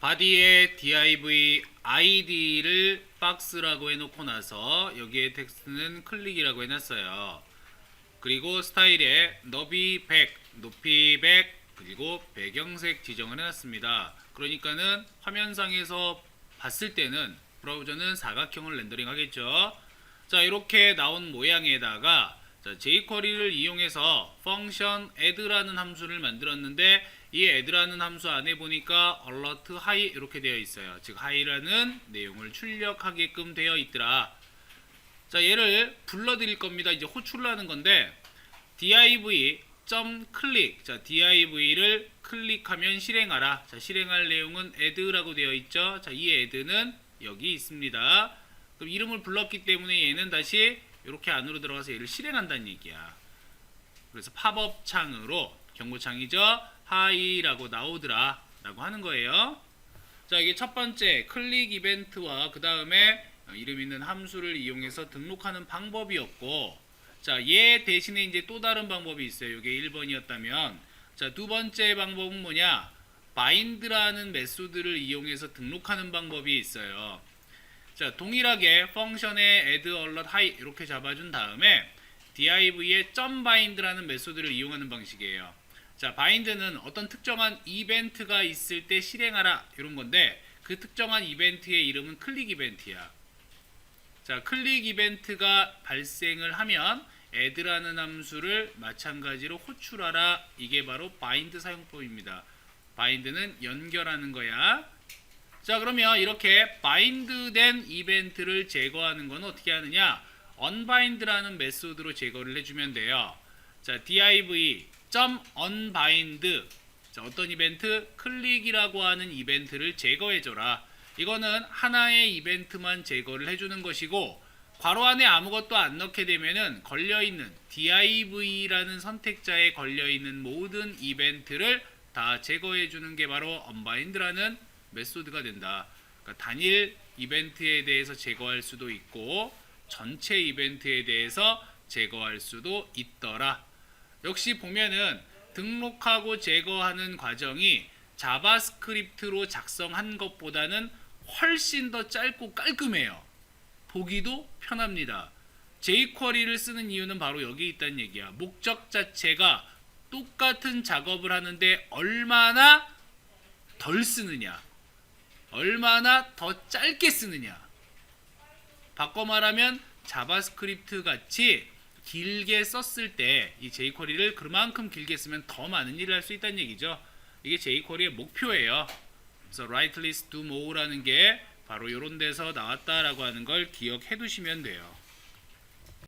바디에 div id를 박스라고 해놓고 나서 여기에 텍스트는 클릭이라고 해놨어요. 그리고 스타일에 너비 100, 높이 100, 그리고 배경색 지정을 해놨습니다. 그러니까는 화면상에서 봤을 때는 브라우저는 사각형을 렌더링 하겠죠. 자 이렇게 나온 모양에다가 자, jQuery를 이용해서 펑션 add라는 함수를 만들었는데 이 add라는 함수 안에 보니까 alert high 이렇게 되어 있어요. 즉 high라는 내용을 출력하게끔 되어 있더라. 자 얘를 불러 드릴 겁니다. 이제 호출을 하는 건데 div 점 클릭 자 div를 클릭하면 실행하라 자 실행할 내용은 add라고 되어 있죠 자 이 add는 여기 있습니다 그럼 이름을 불렀기 때문에 얘는 다시 이렇게 안으로 들어가서 얘를 실행한다는 얘기야 그래서 팝업 창으로 경고창이죠 하이라고 나오더라 라고 하는 거예요 자 이게 첫 번째 클릭 이벤트와 그 다음에 이름 있는 함수를 이용해서 등록하는 방법이었고 자, 얘 대신에 이제 또 다른 방법이 있어요. 이게 1번이었다면. 자, 두 번째 방법은 뭐냐? bind라는 메소드를 이용해서 등록하는 방법이 있어요. 자, 동일하게 펑션에 add alert high 이렇게 잡아준 다음에 div에 .bind라는 메소드를 이용하는 방식이에요. 자, bind는 어떤 특정한 이벤트가 있을 때 실행하라 이런 건데 그 특정한 이벤트의 이름은 클릭 이벤트야. 자, 클릭 이벤트가 발생을 하면 add라는 함수를 마찬가지로 호출하라. 이게 바로 bind 사용법입니다. bind는 연결하는 거야. 자, 그러면 이렇게 bind된 이벤트를 제거하는 건 어떻게 하느냐? unbind라는 메소드로 제거를 해주면 돼요. 자, div .unbind 자, 어떤 이벤트? 클릭이라고 하는 이벤트를 제거해줘라. 이거는 하나의 이벤트만 제거를 해주는 것이고 괄호 안에 아무것도 안 넣게 되면은 걸려있는 div라는 선택자에 걸려있는 모든 이벤트를 다 제거해주는 게 바로 unbind라는 메소드가 된다. 그러니까 단일 이벤트에 대해서 제거할 수도 있고 전체 이벤트에 대해서 제거할 수도 있더라. 역시 보면은 등록하고 제거하는 과정이 자바스크립트로 작성한 것보다는 훨씬 더 짧고 깔끔해요. 보기도 편합니다. jQuery를 쓰는 이유는 바로 여기 있다는 얘기야. 목적 자체가 똑같은 작업을 하는데 얼마나 덜 쓰느냐, 얼마나 더 짧게 쓰느냐. 바꿔 말하면 자바스크립트 같이 길게 썼을 때 이 jQuery를 그만큼 길게 쓰면 더 많은 일을 할 수 있다는 얘기죠. 이게 jQuery의 목표예요. 그래서 write list do more라는 게 바로 이런 데서 나왔다라고 하는 걸 기억해 두시면 돼요.